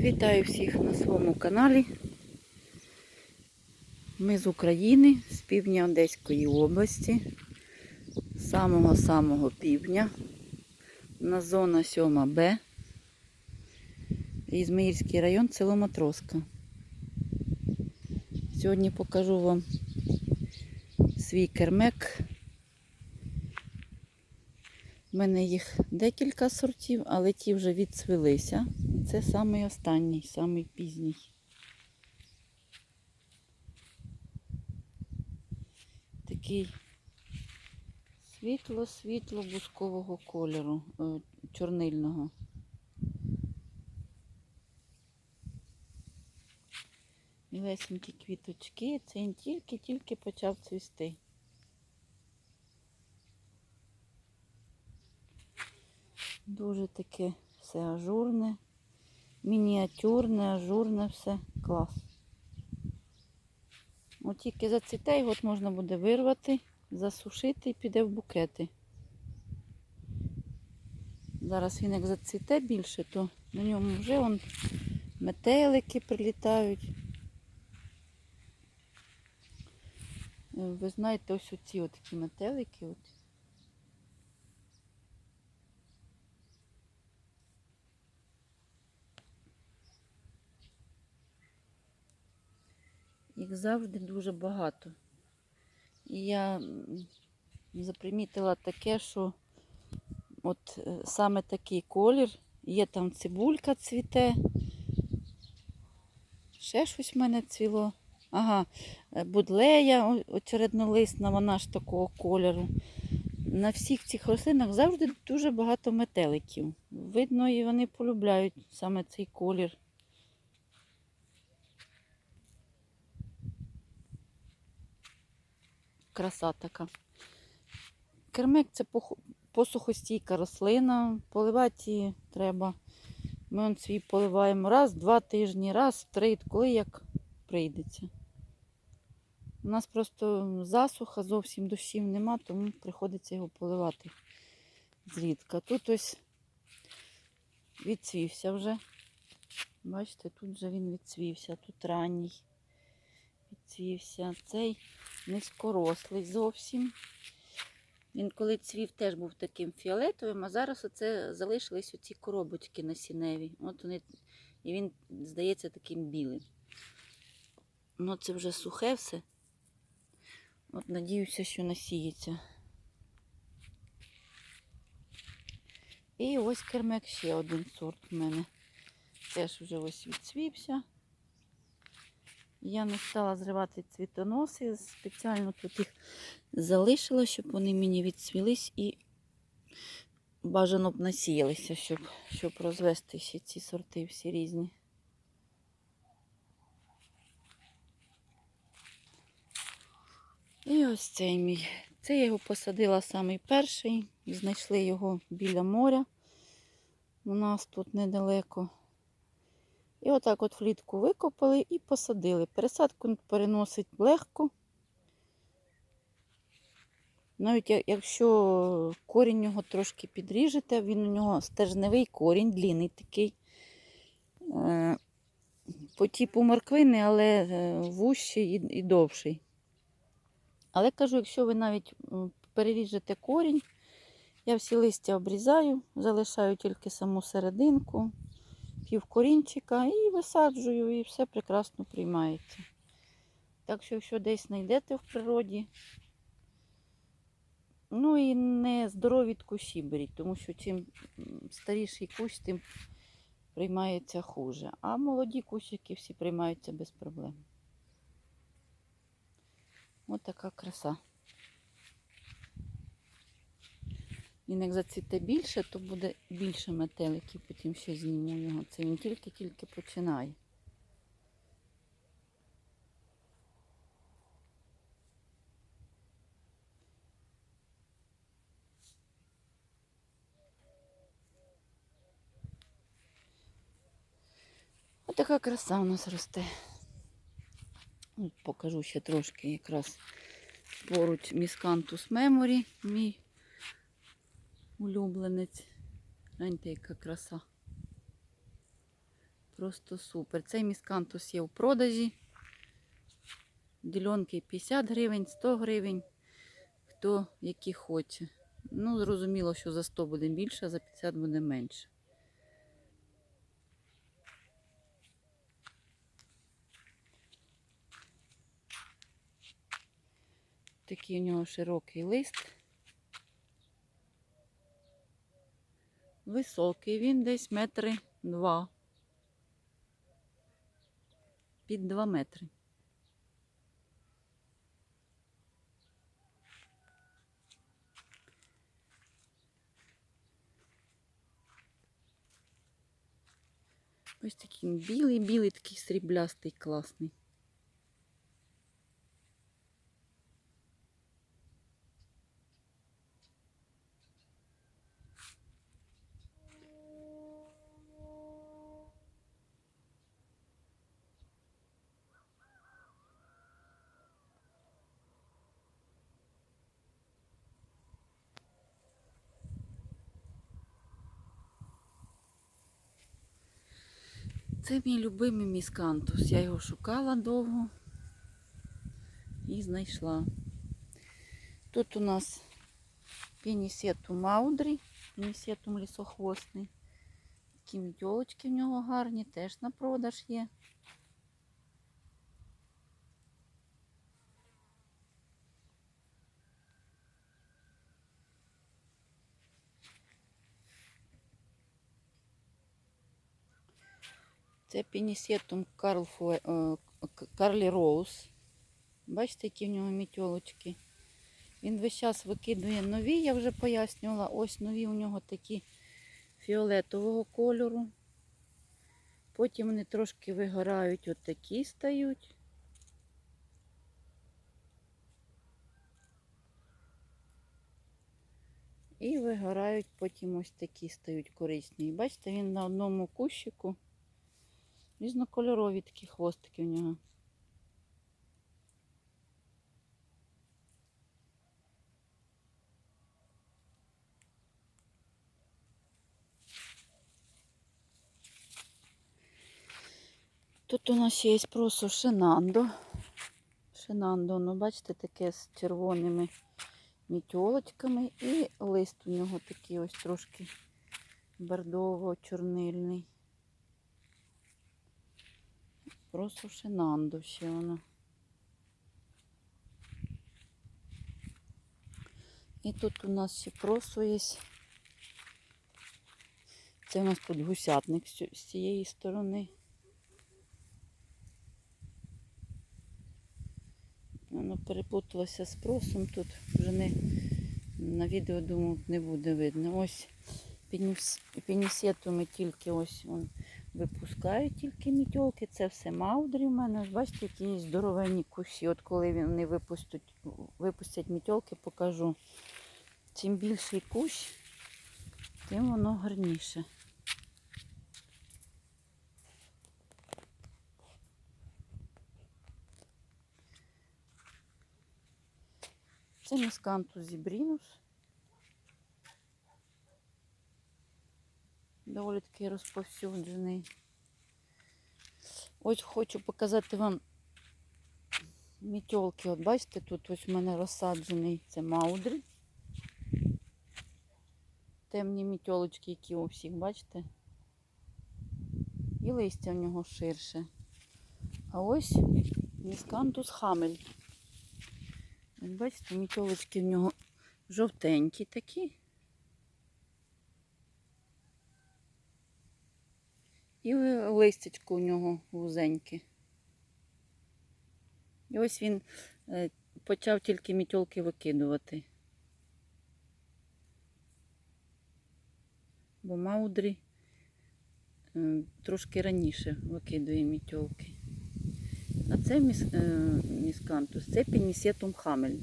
Вітаю всіх на своєму каналі. Ми з України, з півдня Одеської області, з самого-самого півдня. На зона 7Б. Ізмаїльський район, село Матроска. Сьогодні покажу вам свій кермек. У мене їх декілька сортів, але ті вже відцвілися. Це самий останній, самий пізній. Такий світло-світло бускового кольору, е, чорнильного. Мілесенькі квіточки, це він тільки-тільки почав цвісти. Дуже таке все ажурне, мініатюрне, ажурне, все клас. От тільки зацвіте, його от можна буде вирвати, засушити і піде в букети. Зараз він як зацвіте більше, то на ньому вже вон метелики прилітають. Е, Ви знаєте, ось оці такі метелики. От. Їх завжди дуже багато. І я запримітила таке, що от е, саме такий колір, є там цибулька цвіте. Ще щось в мене цвіло. Ага, е, будлея очереднолисна, вона ж такого кольору. На всіх цих рослинах завжди дуже багато метеликів. Видно, і вони полюбляють саме цей колір. Краса така. Кермик це посухостійка рослина, поливати її треба. Ми он свій поливаємо раз, два тижні, раз, три, коли як прийдеться. У нас просто засуха, зовсім дощів нема, тому приходиться його поливати зрідка. Тут ось відцвівся вже. Бачите, тут вже він відцвівся, тут ранній відцвівся. Цей низькорослий зовсім. Він коли цвів теж був таким фіолетовим, а зараз оце залишились оці коробочки насінневі. От вони, і він здається таким білим. Ну, це вже сухе все. От надіюся, що насіється. І ось кермек ще один сорт в мене. Теж вже ось відцвівся. Я не стала зривати цвітоноси, спеціально тут їх залишила, щоб вони мені відцвілись і бажано б насіялися, щоб, щоб розвести ще ці сорти всі різні. І ось цей мій. Це я його посадила самий перший. Знайшли його біля моря. У нас тут недалеко. І отак от влітку викопали і посадили. Пересадку переносить легко. Навіть якщо корінь його трошки підріжете, він у нього стержневий корінь, длінний такий. е, По типу морквини, але е, вущий і, і довший. Але кажу, якщо ви навіть переріжете корінь, я всі листя обрізаю, залишаю тільки саму серединку, пів корінчика і висаджую, і все прекрасно приймається. Так що, якщо десь знайдете в природі, ну і не здорові кущі беріть, тому що чим старіший кущ, тим приймається хуже. А молоді кущики всі приймаються без проблем. Ось така краса. Він як зацвіте більше, то буде більше метеликів, потім ще зніму його. Це він тільки-тільки починає. Ось така краса у нас росте. Покажу ще трошки якраз поруч міскантус меморі, мій улюбленець. Гляньте, яка краса. Просто супер. Цей міскантус є в продажі. Дільонки 50 гривень, 100 гривень. Хто які хоче. Ну, зрозуміло, що за 100 буде більше, а за 50 буде менше. Такий у нього широкий лист. Високий він десь метри два. Під два метри. Ось такий білий, білий, такий сріблястий, класний. Це мій любимий міскантус. Я його шукала довго і знайшла. Тут у нас пінісетум маудрі, пінісетум лісохвостний. Такі мітьолочки в нього гарні, теж на продаж є. Це пінісетум Карлі Роуз. Бачите, які в нього мітьолочки. Він весь час викидує нові, я вже пояснювала. Ось нові у нього такі фіолетового кольору. Потім вони трошки вигорають, от такі стають. І вигорають, потім ось такі стають корисні. Бачите, він на одному кущику. Різнокольорові такі хвостики в нього. Тут у нас є просто шинандо. Шинандо, ну бачите, таке з червоними мітьолочками. І лист у нього такий ось трошки бордово-чорнильний. Просто шинандо ще воно. І тут у нас ще просо є. Це у нас тут гусятник з цієї сторони. Воно переплуталося з просом. Тут вже не на відео, думаю, не буде видно. Ось пініс- пінісетуми тільки ось он, випускають тільки мітьолки. Це все маудрі в мене. Бачите, які здоровенні кущі. От коли вони випустять, випустять мітьолки, покажу. Чим більший кущ, тим воно гарніше. Це міскантус зібрінус. Доволі таки розповсюджений. Ось хочу показати вам мітьолки. От бачите, тут ось у мене розсаджений це маудрі. Темні мітьолочки, які у всіх, бачите? І листя в нього ширше. А ось міскантус хамель. Бачите, мітьолочки в нього жовтенькі такі. І листячко у нього вузеньке. І ось він е, почав тільки мітьолки викидувати. Бо Маудрі е, трошки раніше викидує мітьолки. А це е, міскантус, це пінісетум хамель.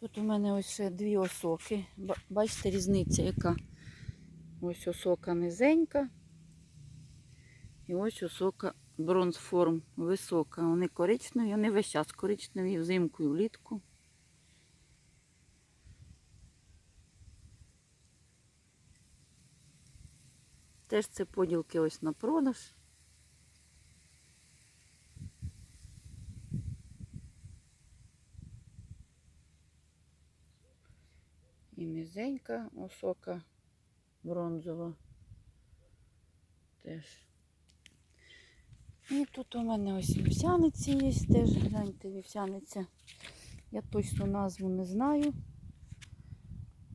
Тут у мене ось ще дві осоки. Бачите, різниця яка? Ось осока низенька. І ось осока бронзформ висока. Вони коричневі, вони весь час коричневі взимку і влітку. Теж це поділки ось на продаж. І низенька осока бронзова. Теж. І тут у мене ось вівсяниці є, теж гляньте вівсяниця. Я точно назву не знаю.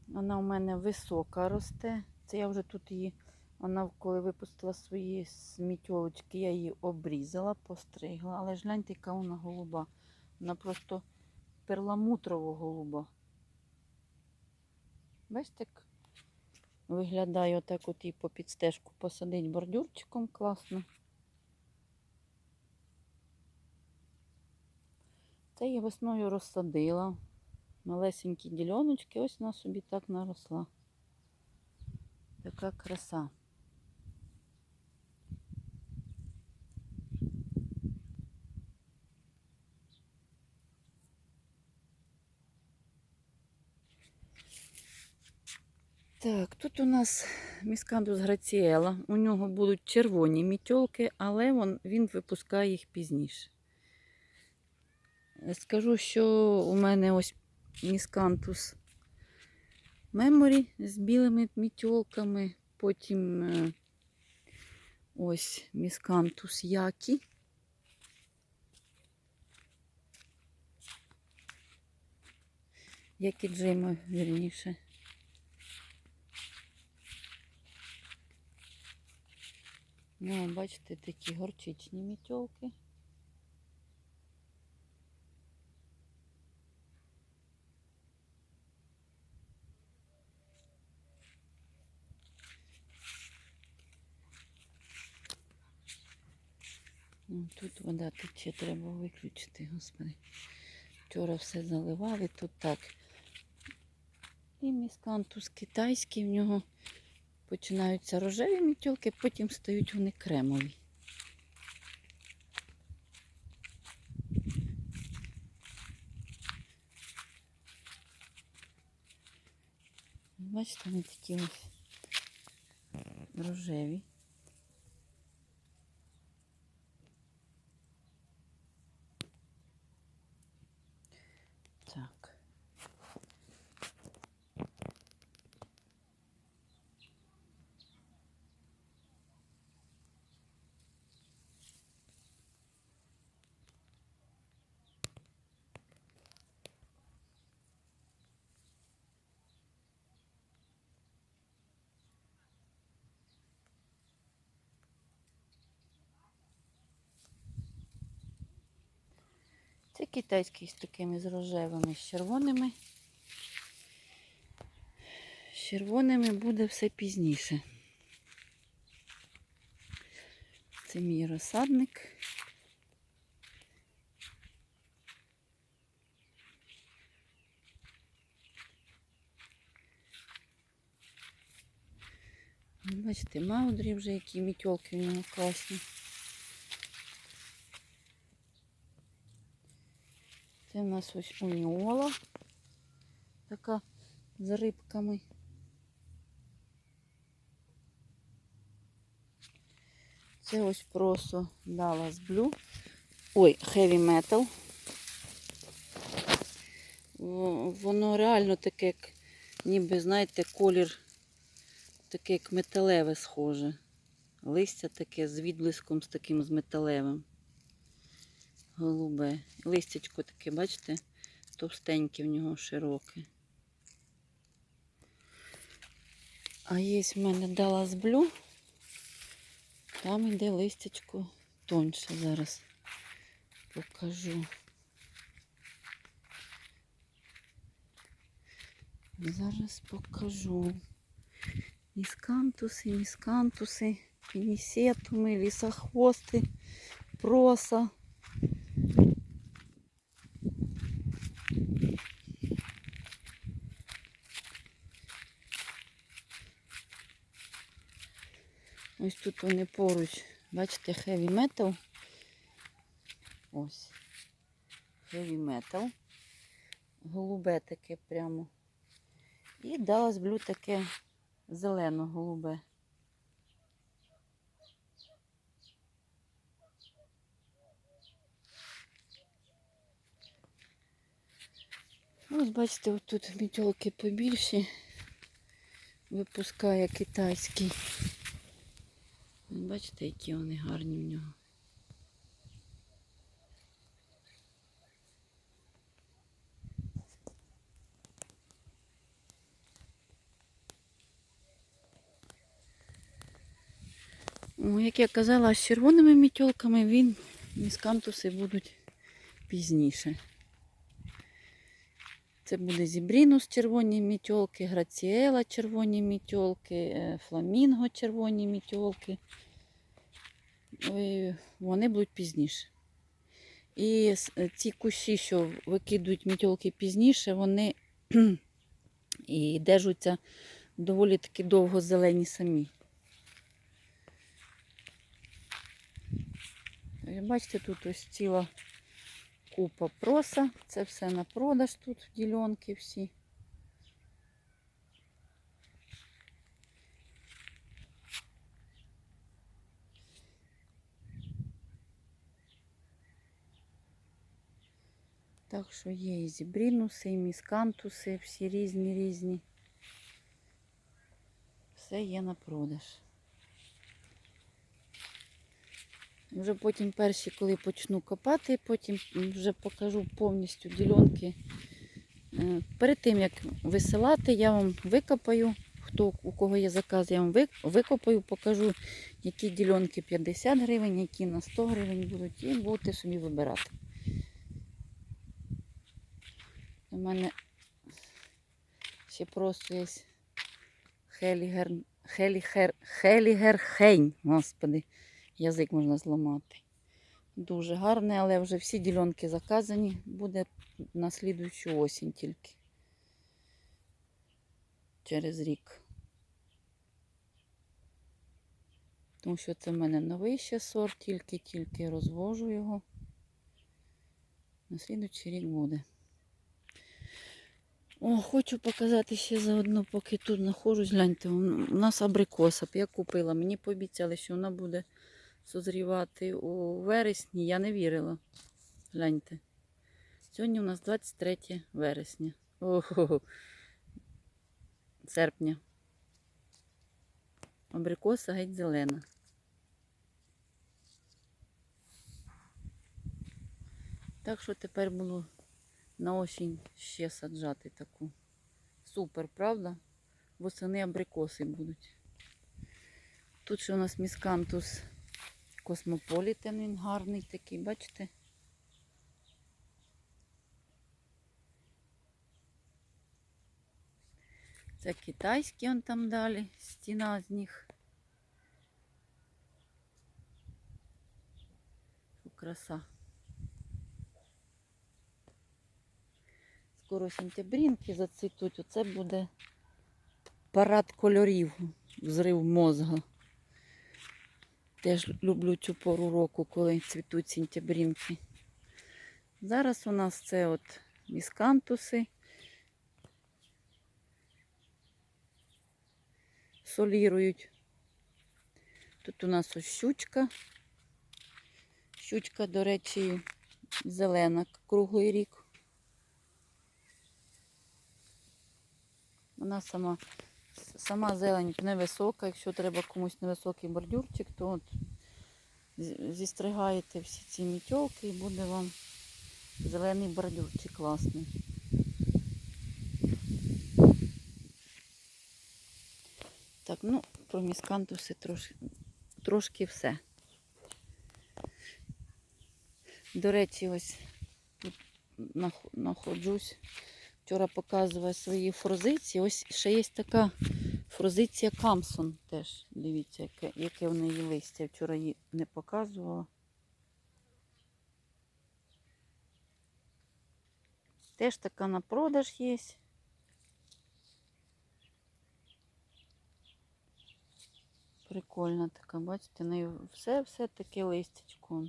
Вона у мене висока росте. Це я вже тут її, вона коли випустила свої смітьолочки, я її обрізала, постригла. Але ж гляньте, яка вона голуба. Вона просто перламутрово голуба. Бачите, виглядає отак от і по підстежку посадить бордюрчиком класно. Це я весною розсадила. Малесенькі дільоночки, ось вона собі так наросла. Така краса. Так, тут у нас міскандус граціела. У нього будуть червоні мітьолки, але він, він випускає їх пізніше. Скажу, що у мене ось міскантус меморі з білими мітьолками, потім е, ось міскантус які. Які джима, вірніше. Ну, бачите, такі горчичні мітьолки. Ну, Тут вода тече, треба виключити, господи. Вчора все заливав і тут так. І міскантус китайський, в нього починаються рожеві мітьолки, потім стають вони кремові. Бачите, вони такі ось рожеві. Так. Це китайський з такими з рожевими, з червоними. З червоними буде все пізніше. Це мій розсадник. Бачите, маудрі вже які мітьолки в нього класні. Це у нас ось уніола. Така з рибками. Це ось просто Dallas Blue. Ой, Heavy Metal. Воно реально таке, як, ніби, знаєте, колір таке, як металеве схоже. Листя таке з відблиском з таким з металевим. Голубе. Листячко таке, бачите, товстеньке в нього широке. А є в мене Dallas Blue. Там іде листячко тоньше зараз. Покажу. Зараз покажу. Міскантуси, міскантуси, пінісетуми, лісохвости, проса. Ось тут вони поруч, бачите, heavy metal. Ось. Heavy metal. Голубе таке прямо. І Dallas Blue таке зелено-голубе. Ось бачите, отут мітьолки побільші. Випускає китайський. Бачите, які вони гарні в нього. Як я казала, з червоними мітьолками він міскантуси будуть пізніше. Це буде зібрінус червоні мітьолки, граціела червоні мітьолки, е, фламінго червоні мітьолки. Вони будуть пізніше. І е, ці кущі, що викидують мітьолки пізніше, вони і держаться доволі таки довго зелені самі. Бачите, тут ось ціла купа проса. Це все на продаж тут, ділянки всі. Так що є і зібрінуси, і міскантуси, всі різні різні. Все є на продаж. Вже потім перші, коли почну копати, потім вже покажу повністю ділянки. Е, Перед тим як висилати, я вам викопаю. Хто у кого є заказ, я вам викопаю, покажу, які ділянки 50 гривень, які на 100 гривень будуть, і будете собі вибирати. У мене ще просто є Хелігер, Хелігер, Хелігерхень, господи, язик можна зламати. Дуже гарне, але вже всі ділянки заказані. Буде на слідуючу осінь тільки. Через рік. Тому що це в мене новий ще сорт, тільки-тільки розвожу його. На слідуючий рік буде. О, хочу показати ще заодно, поки тут знаходжусь. Гляньте, у нас абрикоса. Я купила. Мені пообіцяли, що вона буде созрівати у вересні. Я не вірила. Гляньте. Сьогодні у нас 23 вересня. Ого. Серпня. Абрикоса геть зелена. Так що тепер буду на осінь ще саджати таку. Супер, правда? Восени абрикоси будуть. Тут ще у нас міскантус космополітен, він гарний такий, бачите? Це китайський он там далі, стіна з них. Краса. Скоро сентябрінки зацвітуть. Оце буде парад кольорів, взрив мозга. Теж люблю цю пору року, коли цвітуть сентябрінки. Зараз у нас це от міскантуси. Солірують. Тут у нас ось щучка. Щучка, до речі, зелена круглий рік. Вона сама, сама зелень невисока. Якщо треба комусь невисокий бордюрчик, то от зістригаєте всі ці мітьолки і буде вам зелений бордюрчик класний. Так, ну, про міскантуси трошки, трошки все. До речі, ось тут знаходжусь. Вчора показувала свої форзиції. Ось ще є така форзиція Камсон теж. Дивіться, яке, яке в неї листя. Вчора її не показувала. Теж така на продаж є. Прикольна така, бачите, в неї все-все таке листячко,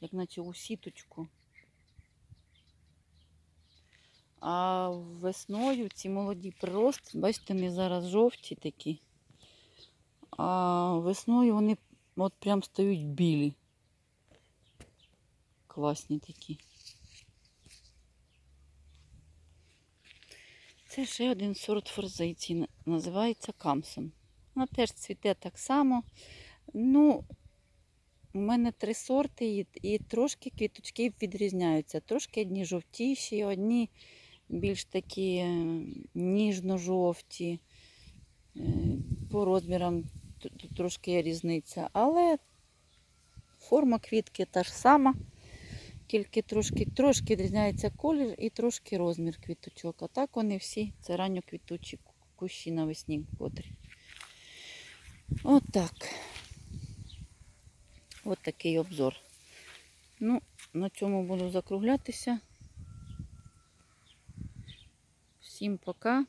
як наче у сіточку. А весною ці молоді прирости, бачите, вони зараз жовті такі. А весною вони от прям стають білі. Класні такі. Це ще один сорт форзиції, називається Камсон. Вона теж цвіте так само. Ну, у мене три сорти, і трошки квіточки відрізняються. Трошки одні жовтіші, одні більш такі е, ніжно-жовті. Е, По розмірам трошки є різниця. Але форма квітки та ж сама, тільки трошки, трошки відрізняється колір і трошки розмір квіточок. А так вони всі це ранньоквітучі ку- кущі навесні котрі. От так. От такий обзор. Ну, на цьому буду закруглятися. Всім пока.